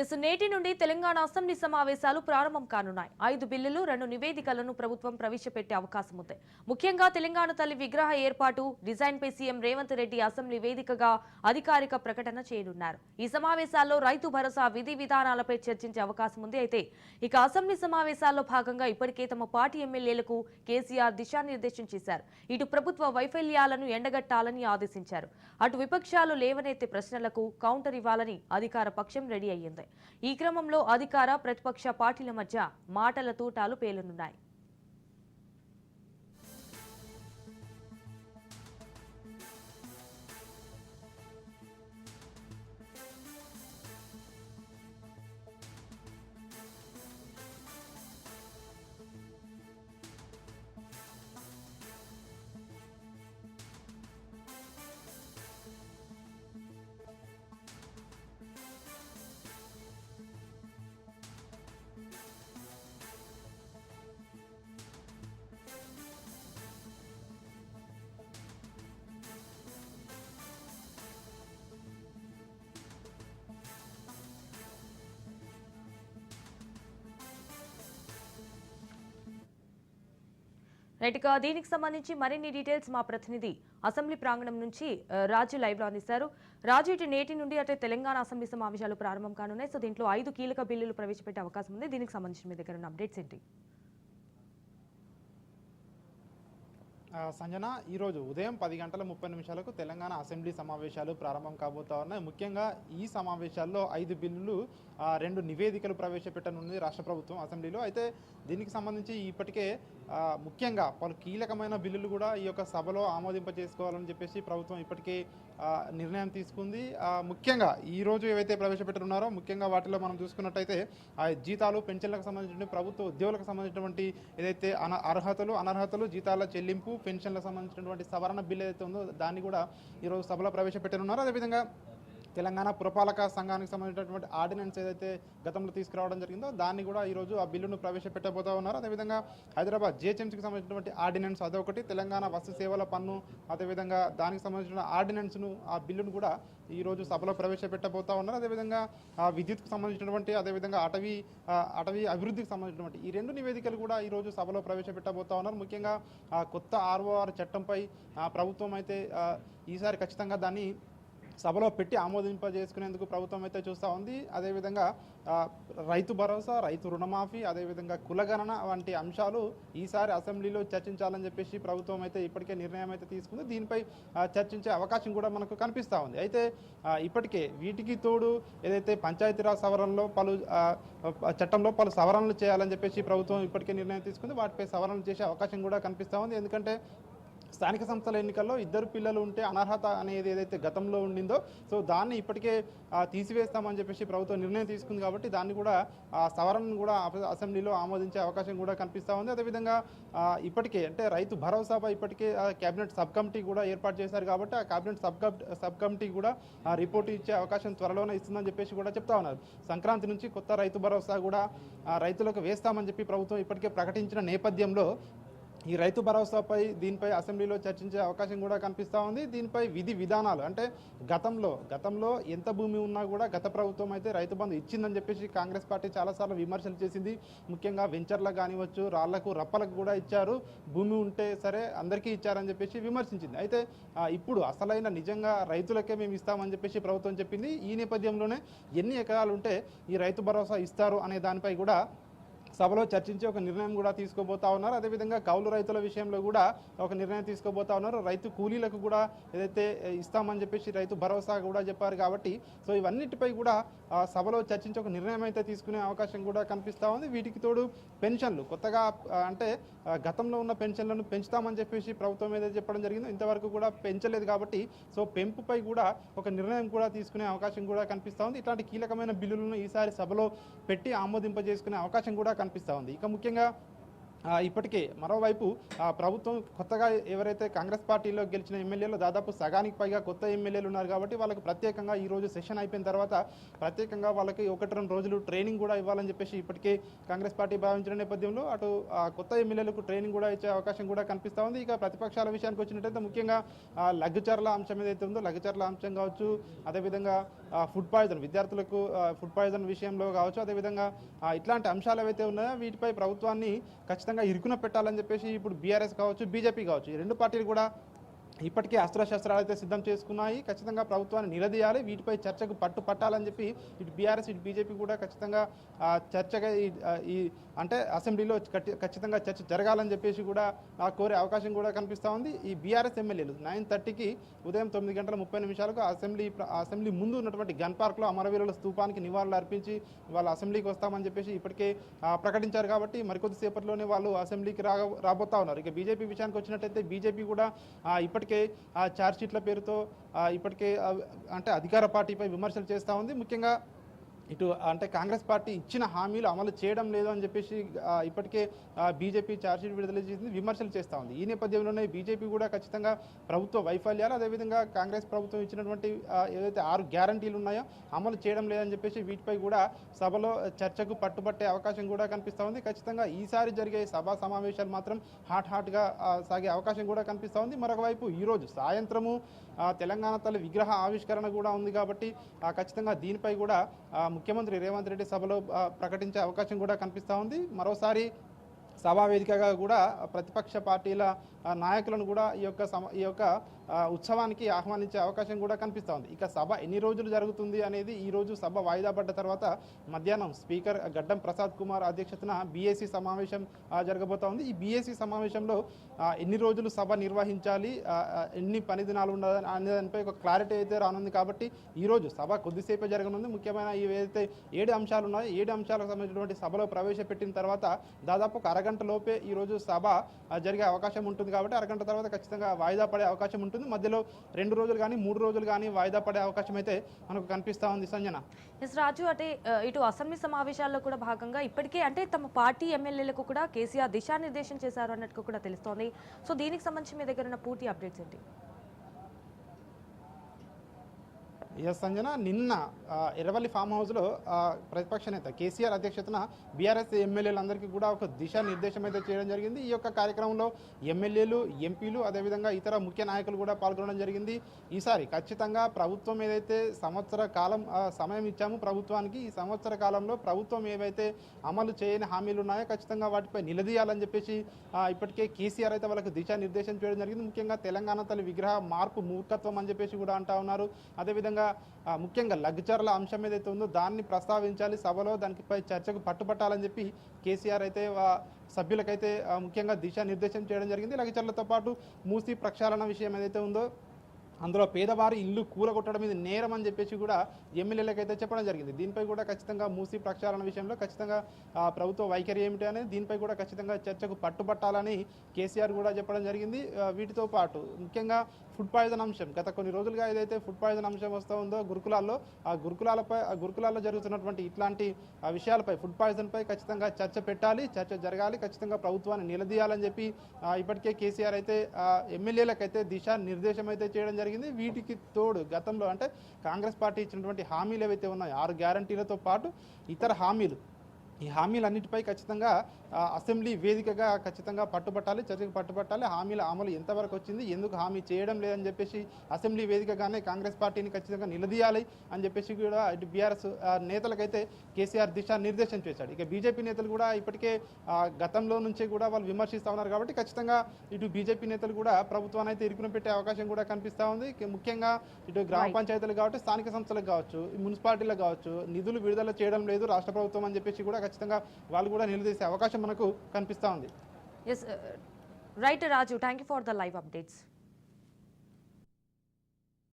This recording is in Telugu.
ఎస్ నేటి నుండి తెలంగాణ అసెంబ్లీ సమావేశాలు ప్రారంభం కానున్నాయి. ఐదు బిల్లులు రెండు నివేదికలను ప్రభుత్వం ప్రవేశపెట్టే అవకాశం ఉంది. ముఖ్యంగా తెలంగాణ తల్లి విగ్రహ ఏర్పాటు డిజైన్ పై సీఎం రేవంత్ రెడ్డి అసెంబ్లీ వేదికగా అధికారిక ప్రకటన చేయనున్నారు. ఈ సమావేశాల్లో రైతు భరోసా విధి విధానాలపై చర్చించే అవకాశం ఉంది. అయితే ఇక అసెంబ్లీ సమావేశాల్లో భాగంగా ఇప్పటికే తమ పార్టీ ఎమ్మెల్యేలకు కేసీఆర్ దిశానిర్దేశం చేశారు. ఇటు ప్రభుత్వ వైఫల్యాలను ఎండగట్టాలని ఆదేశించారు. అటు విపక్షాలు లేవనెత్తే ప్రశ్నలకు కౌంటర్ ఇవ్వాలని అధికార పక్షం రెడీ అయ్యింది. ఈ క్రమంలో అధికార ప్రతిపక్ష పార్టీల మధ్య మాటల తూటాలు పేలునున్నాయి. రైట్ ఇక దీనికి సంబంధించి మరిన్ని డీటెయిల్స్ మా ప్రతినిధి అసెంబ్లీ ప్రాంగణం నుంచి రాజు లైవ్లో అందిస్తారు రాజు ఇటు నేటి నుండి అంటే తెలంగాణ అసెంబ్లీ సమావేశాలు ప్రారంభం కానున్నాయి. సో దీంట్లో ఐదు కీలక బిల్లులు ప్రవేశపెట్టే అవకాశం ఉంది. దీనికి సంబంధించి మీ దగ్గర ఉన్న అప్డేట్స్ ఏంటి? ఆ, సంజన ఈరోజు ఉదయం పది గంటల ముప్పై నిమిషాలకు తెలంగాణ అసెంబ్లీ సమావేశాలు ప్రారంభం కాబోతా ఉన్నాయి. ముఖ్యంగా ఈ సమావేశాల్లో ఐదు బిల్లులు రెండు నివేదికలు ప్రవేశపెట్టనుంది రాష్ట్ర ప్రభుత్వం అసెంబ్లీలో. అయితే దీనికి సంబంధించి ఇప్పటికే ముఖ్యంగా పలు కీలకమైన బిల్లులు కూడా ఈ యొక్క సభలో ఆమోదింప చేసుకోవాలని చెప్పేసి ప్రభుత్వం ఇప్పటికే నిర్ణయం తీసుకుంది. ముఖ్యంగా ఈరోజు ఏవైతే ప్రవేశపెట్టనున్నారో ముఖ్యంగా వాటిలో మనం చూసుకున్నట్టయితే ఆ జీతాలు పెన్షన్లకు సంబంధించిన ప్రభుత్వ ఉద్యోగులకు సంబంధించినటువంటి ఏదైతే అన అర్హతలు అనర్హతలు జీతాల చెల్లింపు పెన్షన్లకు సంబంధించినటువంటి సవరణ బిల్లు ఏదైతే ఉందో దాన్ని కూడా ఈరోజు సభలో ప్రవేశపెట్టనున్నారో. అదేవిధంగా తెలంగాణ పురపాలక సంఘానికి సంబంధించినటువంటి ఆర్డినెన్స్ ఏదైతే గతంలో తీసుకురావడం జరిగిందో దాన్ని కూడా ఈరోజు ఆ బిల్లును ప్రవేశపెట్టబోతా ఉన్నారు. అదేవిధంగా హైదరాబాద్ జిహెచ్ఎంసీకి సంబంధించినటువంటి ఆర్డినెన్స్ అదొకటి తెలంగాణ వస్తు సేవల పన్ను అదేవిధంగా దానికి సంబంధించిన ఆర్డినెన్స్ను ఆ బిల్లును కూడా ఈరోజు సభలో ప్రవేశపెట్టబోతా ఉన్నారు. అదేవిధంగా ఆ విద్యుత్కు సంబంధించినటువంటి అదేవిధంగా అటవీ అటవీ అభివృద్ధికి సంబంధించినటువంటి ఈ రెండు నివేదికలు కూడా ఈరోజు సభలో ప్రవేశపెట్టబోతా ఉన్నారు. ముఖ్యంగా కొత్త ఆర్ఓఆర్ చట్టంపై ప్రభుత్వం అయితే ఈసారి ఖచ్చితంగా దాన్ని సభలో పెట్టి ఆమోదింపజేసుకునేందుకు ప్రభుత్వం అయితే చూస్తూ ఉంది. అదేవిధంగా రైతు భరోసా రైతు రుణమాఫీ అదేవిధంగా కులగణన వంటి అంశాలు ఈసారి అసెంబ్లీలో చర్చించాలని చెప్పేసి ప్రభుత్వం అయితే ఇప్పటికే నిర్ణయం అయితే తీసుకుంది. దీనిపై చర్చించే అవకాశం కూడా మనకు కనిపిస్తూ ఉంది. అయితే ఇప్పటికే వీటికి తోడు ఏదైతే పంచాయతీరాజ్ సవరణలో పలు చట్టంలో పలు సవరణలు చేయాలని చెప్పేసి ప్రభుత్వం ఇప్పటికే నిర్ణయం తీసుకుంది. వాటిపై సవరణలు చేసే అవకాశం కూడా కనిపిస్తూ ఉంది. ఎందుకంటే స్థానిక సంస్థల ఎన్నికల్లో ఇద్దరు పిల్లలు ఉంటే అనర్హత అనేది ఏదైతే గతంలో ఉండిందో సో దాన్ని ఇప్పటికే తీసివేస్తామని చెప్పేసి ప్రభుత్వం నిర్ణయం తీసుకుంది కాబట్టి దాన్ని కూడా ఆ సవరణను కూడా అసెంబ్లీలో ఆమోదించే అవకాశం కూడా కనిపిస్తూ ఉంది. అదేవిధంగా ఇప్పటికే అంటే రైతు భరోసాపై ఇప్పటికే ఆ, కేబినెట్ సబ్ కమిటీ కూడా ఏర్పాటు చేశారు కాబట్టి ఆ కేబినెట్ సబ్ సబ్ కమిటీ కూడా రిపోర్ట్ ఇచ్చే అవకాశం త్వరలోనే ఇస్తుందని చెప్పేసి కూడా చెప్తా ఉన్నారు. సంక్రాంతి నుంచి కొత్త రైతు భరోసా కూడా రైతులకు వేస్తామని చెప్పి ప్రభుత్వం ఇప్పటికే ప్రకటించిన నేపథ్యంలో ఈ రైతు భరోసాపై దీనిపై అసెంబ్లీలో చర్చించే అవకాశం కూడా కనిపిస్తూ ఉంది. దీనిపై విధి విధానాలు అంటే గతంలో గతంలో ఎంత భూమి ఉన్నా కూడా గత ప్రభుత్వం అయితే రైతు బంధు ఇచ్చిందని చెప్పేసి కాంగ్రెస్ పార్టీ చాలాసార్లు విమర్శలు చేసింది. ముఖ్యంగా వెంచర్లకు కానివచ్చు రాళ్ళకు రప్పలకు కూడా ఇచ్చారు. భూమి ఉంటే సరే అందరికీ ఇచ్చారని చెప్పేసి విమర్శించింది. అయితే ఇప్పుడు అసలైన నిజంగా రైతులకే మేము ఇస్తామని చెప్పేసి ప్రభుత్వం చెప్పింది. ఈ నేపథ్యంలోనే ఎన్ని ఎకరాలు ఉంటే ఈ రైతు భరోసా ఇస్తారు అనే దానిపై కూడా సభలో చర్చించి ఒక నిర్ణయం కూడా తీసుకోబోతా ఉన్నారు. అదేవిధంగా కౌలు రైతుల విషయంలో కూడా ఒక నిర్ణయం తీసుకోబోతా ఉన్నారు. రైతు కూలీలకు కూడా ఏదైతే ఇస్తామని చెప్పేసి రైతు భరోసా కూడా చెప్పారు కాబట్టి సో ఇవన్నిటిపై కూడా సభలో చర్చించి ఒక నిర్ణయం అయితే తీసుకునే అవకాశం కూడా కనిపిస్తూ ఉంది. వీటికి తోడు పెన్షన్లు కొత్తగా అంటే గతంలో ఉన్న పెన్షన్లను పెంచుతామని చెప్పేసి ప్రభుత్వం ఏదైతే చెప్పడం జరిగిందో ఇంతవరకు కూడా పెంచలేదు కాబట్టి సో పెంపుపై కూడా ఒక నిర్ణయం కూడా తీసుకునే అవకాశం కూడా కనిపిస్తూ ఉంది. ఇట్లాంటి కీలకమైన బిల్లులను ఈసారి సభలో పెట్టి ఆమోదింపజేసుకునే అవకాశం కూడా కనిపిస్తూ ఉంది. ఇక ముఖ్యంగా ఇప్పటికే. మరోవైపు ఆ, ప్రభుత్వం కొత్తగా ఎవరైతే కాంగ్రెస్ పార్టీలో గెలిచిన ఎమ్మెల్యేలు దాదాపు సగానికి పైగా కొత్త ఎమ్మెల్యేలు ఉన్నారు కాబట్టి వాళ్ళకి ప్రత్యేకంగా ఈరోజు సెషన్ అయిపోయిన తర్వాత ప్రత్యేకంగా వాళ్ళకి ఒకటి రెండు రోజులు ట్రైనింగ్ కూడా ఇవ్వాలని చెప్పేసి ఇప్పటికే కాంగ్రెస్ పార్టీ భావించిన నేపథ్యంలో అటు కొత్త ఎమ్మెల్యేలకు ట్రైనింగ్ కూడా ఇచ్చే అవకాశం కూడా కనిపిస్తూ ఉంది. ఇక ప్రతిపక్షాల విషయానికి వచ్చినట్టయితే ముఖ్యంగా ఆ, లఘుచర్ల అంశం ఏదైతే ఉందో లఘుచర్ల అంశం కావచ్చు అదేవిధంగా ఫుడ్ పాయిజన్ విద్యార్థులకు ఫుడ్ పాయిజన్ విషయంలో కావచ్చు అదేవిధంగా ఇట్లాంటి అంశాలు ఏవైతే ఉన్నాయో వీటిపై ప్రభుత్వాన్ని ఖచ్చితంగా ఇరుకున పెట్టాలని చెప్పేసి ఇప్పుడు బీఆర్ఎస్ కావచ్చు బీజేపీ కావచ్చు ఈ రెండు పార్టీలు కూడా ఇప్పటికే అస్త్రశస్త్రాలు అయితే సిద్ధం చేసుకున్నాయి. ఖచ్చితంగా ప్రభుత్వాన్ని నిలదీయాలి. వీటిపై చర్చకు పట్టు పట్టాలని చెప్పి ఇటు బీఆర్ఎస్ ఇటు బీజేపీ కూడా ఖచ్చితంగా చర్చగా ఈ- అంటే అసెంబ్లీలో ఖచ్చితంగా చర్చ జరగాలని చెప్పేసి కూడా కోరే అవకాశం కూడా కనిపిస్తూ ఉంది. ఈ బీఆర్ఎస్ ఎమ్మెల్యేలు నైన్ థర్టీకి ఉదయం తొమ్మిది గంటల ముప్పై నిమిషాలకు అసెంబ్లీ అసెంబ్లీ ముందు ఉన్నటువంటి గన్ పార్క్లో అమరవీరుల స్థూపానికి నివాళులు అర్పించి వాళ్ళ అసెంబ్లీకి వస్తామని చెప్పేసి ఇప్పటికే ప్రకటించారు కాబట్టి మరికొద్దిసేపట్లోనే వాళ్ళు అసెంబ్లీకి రాబోతా ఉన్నారు. ఇక బీజేపీ విషయానికి వచ్చినట్టయితే బీజేపీ కూడా ఇప్పటి ఇప్పటికే ఆ ఛార్జ్ షీట్ల పేరుతో ఇప్పటికే అంటే అధికార పార్టీపై విమర్శలు చేస్తూ ఉంది. ముఖ్యంగా ఇటు అంటే కాంగ్రెస్ పార్టీ ఇచ్చిన హామీలు అమలు చేయడం లేదు అని చెప్పేసి ఇప్పటికే బీజేపీ ఛార్జ్షీట్ విడుదల చేసింది విమర్శలు చేస్తూ ఉంది. ఈ నేపథ్యంలోనే బీజేపీ కూడా ఖచ్చితంగా ప్రభుత్వ వైఫల్యాలు అదేవిధంగా కాంగ్రెస్ ప్రభుత్వం ఇచ్చినటువంటి ఏదైతే ఆరు గ్యారంటీలు ఉన్నాయో అమలు చేయడం లేదని చెప్పేసి వీటిపై కూడా సభలో చర్చకు పట్టుబట్టే అవకాశం కూడా కనిపిస్తూ ఉంది. ఖచ్చితంగా ఈసారి జరిగే సభా సమావేశాలు మాత్రం హాట్ హాట్గా సాగే అవకాశం కూడా కనిపిస్తూ ఉంది. మరొకవైపు ఈరోజు సాయంత్రము తెలంగాణ తల్లి విగ్రహ ఆవిష్కరణ కూడా ఉంది కాబట్టి ఖచ్చితంగా దీనిపై కూడా ముఖ్యమంత్రి రేవంత్ రెడ్డి సభలో ప్రకటించే అవకాశం కూడా కనిపిస్తూ ఉంది. మరోసారి సభా వేదికగా కూడా ప్రతిపక్ష పార్టీల నాయకులను కూడా ఈ యొక్క సమ ఈ యొక్క ఉత్సవానికి ఆహ్వానించే అవకాశం కూడా కనిపిస్తూ ఉంది. ఇక సభ ఎన్ని రోజులు జరుగుతుంది అనేది ఈ రోజు సభ వాయిదా పడ్డ తర్వాత మధ్యాహ్నం స్పీకర్ గడ్డం ప్రసాద్ కుమార్ అధ్యక్షతన బీఏసీ సమావేశం జరగబోతా ఉంది. ఈ బీఏసీ సమావేశంలో ఎన్ని రోజులు సభ నిర్వహించాలి ఎన్ని పని దినాలు అనే దానిపై ఒక క్లారిటీ అయితే రానుంది కాబట్టి ఈ రోజు సభ కొద్దిసేపే జరగనుంది. ముఖ్యమైన ఏవైతే ఏడు అంశాలు ఉన్నాయో ఏడు అంశాలకు సంబంధించినటువంటి సభలో ప్రవేశపెట్టిన తర్వాత దాదాపు ఒక అరగంట లోపే ఈ రోజు సభ జరిగే అవకాశం ఉంటుంది కాబట్టి అరగంట తర్వాత ఖచ్చితంగా వాయిదా పడే అవకాశం ఉంటుంది. ఉంటుంది. మధ్యలో రెండు రోజులు కానీ మూడు రోజులు కానీ వాయిదా పడే అవకాశం అయితే మనకు కనిపిస్తూ ఉంది. సంజన. ఎస్ రాజు అంటే ఇటు అసెంబ్లీ సమావేశాల్లో కూడా భాగంగా ఇప్పటికే అంటే తమ పార్టీ ఎమ్మెల్యేలకు కూడా కేసీఆర్ దిశానిర్దేశం చేశారు అన్నట్టు కూడా తెలుస్తోంది. సో దీనికి సంబంధించి మీ దగ్గర ఉన్న పూర్తి అప్డేట్స్ ఏంటి? ఎస్ సంజన నిన్న ఎర్రవల్లి ఫామ్ హౌస్లో ప్రతిపక్ష నేత కేసీఆర్ అధ్యక్షతన బీఆర్ఎస్ ఎమ్మెల్యేలందరికీ కూడా ఒక దిశానిర్దేశం అయితే చేయడం జరిగింది. ఈ యొక్క కార్యక్రమంలో ఎమ్మెల్యేలు ఎంపీలు అదేవిధంగా ఇతర ముఖ్య నాయకులు కూడా పాల్గొనడం జరిగింది. ఈసారి ఖచ్చితంగా ప్రభుత్వం ఏదైతే సంవత్సర కాలం సమయం ఇచ్చాము ప్రభుత్వానికి ఈ సంవత్సర కాలంలో ప్రభుత్వం ఏవైతే అమలు చేయని హామీలు ఉన్నాయో ఖచ్చితంగా వాటిపై నిలదీయాలని చెప్పేసి ఇప్పటికే కేసీఆర్ అయితే వాళ్ళకి దిశానిర్దేశం చేయడం జరిగింది. ముఖ్యంగా తెలంగాణ తల్లి విగ్రహ మార్పు మూర్ఖత్వం అని చెప్పేసి కూడా అంటా ఉన్నారు. అదేవిధంగా ఆ, ముఖ్యంగా లగ్జర్ల అంశం ఏదైతే ఉందో దాన్ని ప్రస్తావించాలి సభలో దానిపై చర్చకు పట్టుపట్టాలని చెప్పి కేసీఆర్ అయితే సభ్యులకైతే ముఖ్యంగా దిశానిర్దేశం చేయడం జరిగింది. లగ్జర్లతో పాటు మూసి ప్రక్షాళన విషయం ఏదైతే ఉందో అందులో పేదవారి ఇల్లు కూలగొట్టడం ఇది నేరం అని చెప్పేసి కూడా ఎమ్మెల్యేలకైతే చెప్పడం జరిగింది. దీనిపై కూడా ఖచ్చితంగా మూసి ప్రక్షాళన విషయంలో ఖచ్చితంగా ప్రభుత్వ వైఖరి ఏమిటి అనేది దీనిపై కూడా ఖచ్చితంగా చర్చకు పట్టుబట్టాలని కేసీఆర్ కూడా చెప్పడం జరిగింది. వీటితో పాటు ముఖ్యంగా ఫుడ్ పాయిజన్ అంశం. గత కొన్ని రోజులుగా ఏదైతే ఫుడ్ పాయిజన్ అంశం వస్తూ ఉందో గురుకులాల్లో ఆ గురుకులాలపై ఆ గురుకులాల్లో జరుగుతున్నటువంటి ఇట్లాంటి విషయాలపై ఫుడ్ పాయిజన్పై ఖచ్చితంగా చర్చ పెట్టాలి చర్చ జరగాలి ఖచ్చితంగా ప్రభుత్వాన్ని నిలదీయాలని చెప్పి ఇప్పటికే కేసీఆర్ అయితే ఎమ్మెల్యేలకు ఎమ్మెల్యేలకైతే దిశా నిర్దేశం అయితే చేయడం జరిగింది. వీటికి తోడు గతంలో అంటే కాంగ్రెస్ పార్టీ ఇచ్చినటువంటి హామీలు ఏవైతే ఉన్నాయో ఆరు గ్యారంటీలతో పాటు ఇతర హామీలు. ఈ హామీలన్నిటిపై ఖచ్చితంగా అసెంబ్లీ వేదికగా ఖచ్చితంగా పట్టుబట్టాలి చర్చకు పట్టుబట్టాలి. హామీల అమలు ఎంతవరకు వచ్చింది ఎందుకు హామీ చేయడం లేదని చెప్పేసి అసెంబ్లీ వేదికగానే కాంగ్రెస్ పార్టీని ఖచ్చితంగా నిలదీయాలి అని చెప్పేసి కూడా ఇటు బీఆర్ఎస్ నేతలకైతే కేసీఆర్ దిశా నిర్దేశం చేశాడు. ఇక బీజేపీ నేతలు కూడా ఇప్పటికే గతంలో నుంచే కూడా వాళ్ళు విమర్శిస్తూ ఉన్నారు కాబట్టి ఖచ్చితంగా ఇటు బీజేపీ నేతలు కూడా ప్రభుత్వాన్ని అయితే ఇరుకున పెట్టే అవకాశం కూడా కనిపిస్తూ ఉంది. ముఖ్యంగా ఇటు గ్రామ. పంచాయతీలు కావచ్చు స్థానిక సంస్థలకు కావచ్చు మున్సిపాలిటీలకు కావచ్చు నిధులు విడుదల చేయడం లేదు రాష్ట్ర ప్రభుత్వం అని చెప్పేసి కూడా ఖచ్చితంగా వాళ్ళు కూడా నిలదీసే అవకాశం మనకు కనిపిస్తూ ఉంది. Yes right Raju thank you for the live updates